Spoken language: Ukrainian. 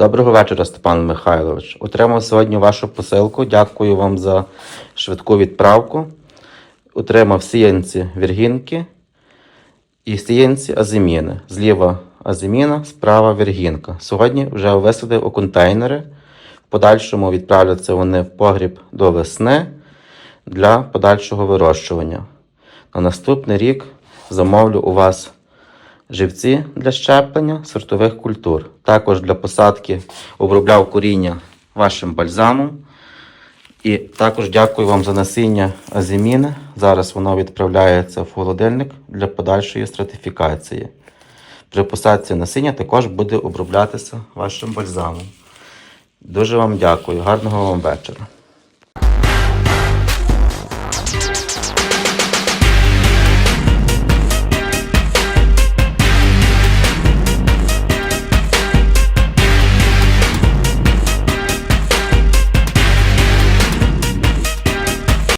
Доброго вечора, Степан Михайлович. Отримав сьогодні вашу посилку. Дякую вам за швидку відправку. Отримав сіянці віргінки і сіянці азиміни. Зліва азиміна, справа віргінка. Сьогодні вже висадив у контейнери. В подальшому відправляться вони в погріб до весни для подальшого вирощування. На наступний рік замовлю у вас живці для щеплення сортових культур. Також для посадки обробляв коріння вашим бальзамом. І також дякую вам за насіння азіміни. Зараз воно відправляється в холодильник для подальшої стратифікації. При посадці насіння також буде оброблятися вашим бальзамом. Дуже вам дякую. Гарного вам вечора.